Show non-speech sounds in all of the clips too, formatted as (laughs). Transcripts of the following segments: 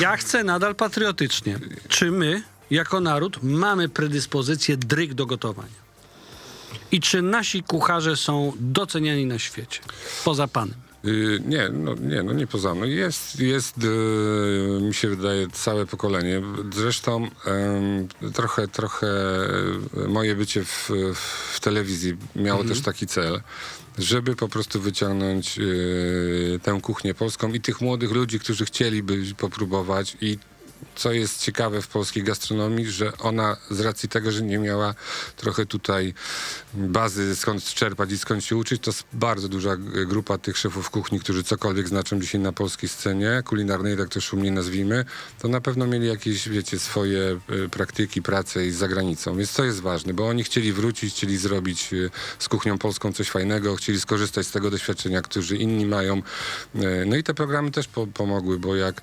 Ja chcę nadal patriotycznie. Czy my, jako naród, mamy predyspozycję dryg do gotowania? I czy nasi kucharze są doceniani na świecie? Poza panem. Y, nie, no, nie, no nie poza mną. Jest, jest y, mi się wydaje, całe pokolenie. Zresztą trochę, trochę e, moje bycie w, w telewizji miało też taki cel, żeby po prostu wyciągnąć y, tę kuchnię polską i tych młodych ludzi, którzy chcieliby popróbować i co jest ciekawe w polskiej gastronomii, że ona z racji tego, że nie miała trochę tutaj bazy skąd czerpać i skąd się uczyć, to jest bardzo duża grupa tych szefów kuchni, którzy cokolwiek znaczą dzisiaj na polskiej scenie kulinarnej, tak to szumnie nazwijmy, to na pewno mieli jakieś, wiecie, swoje y, praktyki, pracę i za granicą. Więc to jest ważne, bo oni chcieli wrócić, chcieli zrobić y, z kuchnią polską coś fajnego, chcieli skorzystać z tego doświadczenia, którzy inni mają. Y, No i te programy też po, pomogły, bo jak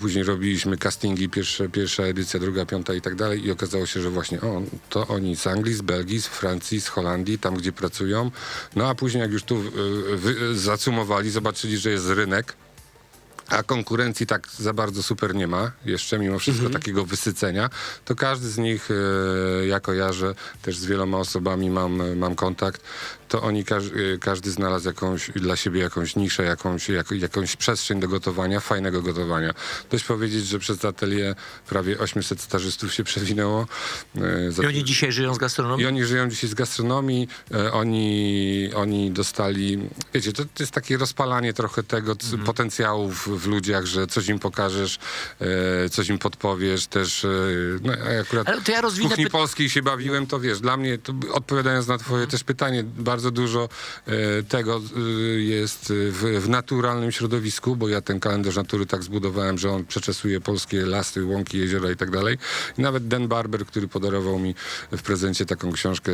później robiliśmy castingi, pierwsze, pierwsza edycja, druga, piąta i tak dalej i okazało się, że właśnie o, to oni z Anglii, z Belgii, z Francji, z Holandii, tam gdzie pracują. No a później jak już tu y, wy, zacumowali, zobaczyli, że jest rynek, a konkurencji tak za bardzo super nie ma, jeszcze mimo wszystko takiego wysycenia, to każdy z nich, e, ja kojarzę, też z wieloma osobami mam, mam kontakt, to oni, każ, e, każdy znalazł jakąś, dla siebie jakąś niszę, jakąś, jak, jakąś przestrzeń do gotowania, fajnego gotowania. Dość powiedzieć, że przez atelier prawie 800 stażystów się przewinęło. e, za- I oni dzisiaj żyją z gastronomii? i oni żyją dzisiaj z gastronomii, oni, oni dostali, wiecie, to, to jest takie rozpalanie trochę tego Mhm. potencjału w, ludziach, że coś im pokażesz, e, coś im podpowiesz, też, e, no akurat Ale to ja w kuchni polskiej się bawiłem, to wiesz, dla mnie, to, odpowiadając na twoje też pytanie, bardzo dużo e, tego jest w, w naturalnym środowisku, bo ja ten kalendarz natury tak zbudowałem, że on przeczesuje polskie lasy, łąki, jeziora i tak dalej. I nawet Dan Barber, który podarował mi w prezencie taką książkę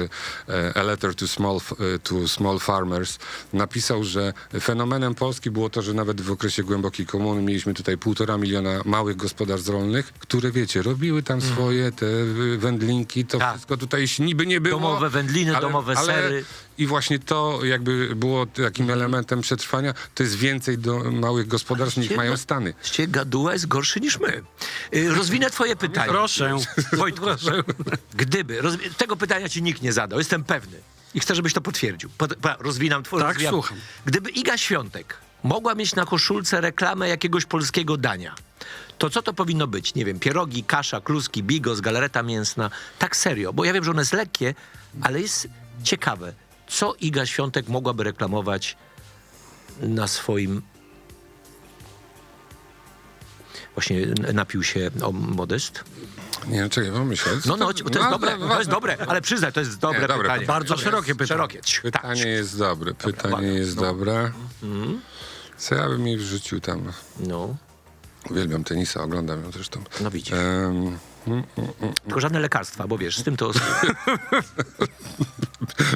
A Letter to Small, to Small Farmers, napisał, że fenomenem Polski było to, że nawet w okresie głębokiej komuny mieliśmy tutaj półtora miliona małych gospodarstw rolnych, które wiecie, robiły tam swoje te wędlinki, to Tak. wszystko tutaj niby nie było. Domowe wędliny, domowe sery. I właśnie to jakby było takim elementem przetrwania, to jest więcej do małych gospodarstw niż mają Stany. Ście gaduła jest gorszy niż my. Y, Rozwinę twoje pytanie. Proszę. (laughs) Wojtku, gdyby, roz... tego pytania ci nikt nie zadał, jestem pewny. I chcę, żebyś to potwierdził. Pod... pa- Rozwinam twoje Tak, rozwijam. słucham. Gdyby Iga Świątek mogła mieć na koszulce reklamę jakiegoś polskiego dania, to co to powinno być? Nie wiem, pierogi, kasza, kluski, bigos, galareta mięsna. Tak serio, bo ja wiem, że one jest lekkie, ale jest ciekawe. Co Iga Świątek mogłaby reklamować na swoim... Właśnie napił się o modest. Nie, czekaj, pomyślę. No, no, to jest No, dobre, no, to jest dobre, ale przyznaj, to jest dobre dobre pytanie. pytanie. Bardzo szerokie pytanie. Szerokie. Ć, Pytanie tak. jest dobre, pytanie jest No. dobre. Co ja bym jej wrzucił tam? No, Uwielbiam tenisa, oglądam ją zresztą. no widzisz. Em, Tylko żadne lekarstwa, bo wiesz, z tym to... (laughs)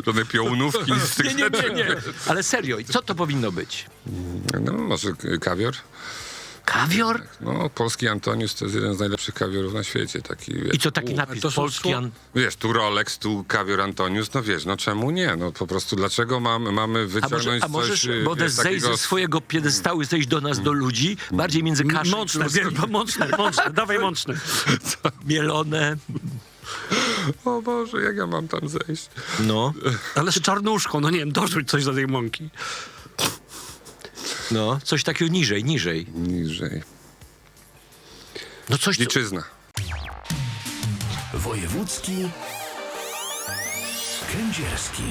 żadne piołunówki, z tych Nie, nie, nie, nie. Ale serio, co to powinno być? No, może kawior? Kawior? No, polski Antonius to jest jeden z najlepszych kawiorów na świecie. Taki, wiesz, I co taki napis? to Polski... An... Wiesz, tu Rolex, tu kawior Antonius, no wiesz, no czemu nie? No po prostu dlaczego mam, mamy A, wyciągnąć może, a możesz, coś... y, bo wiesz, zejść ze takiego- swojego piedestału i zejść do nas, do ludzi, bardziej między kaszę Mączne, mączne, mączne, dawaj mączne. (laughs) mielone. O Boże, jak ja mam tam zejść? No, (laughs) Ale z czarnuszką, no nie wiem, dorzuć coś do tej mąki. No, coś takiego niżej, niżej. Niżej. No coś, co... Liczyzna. Wojewódzki Kędzierski.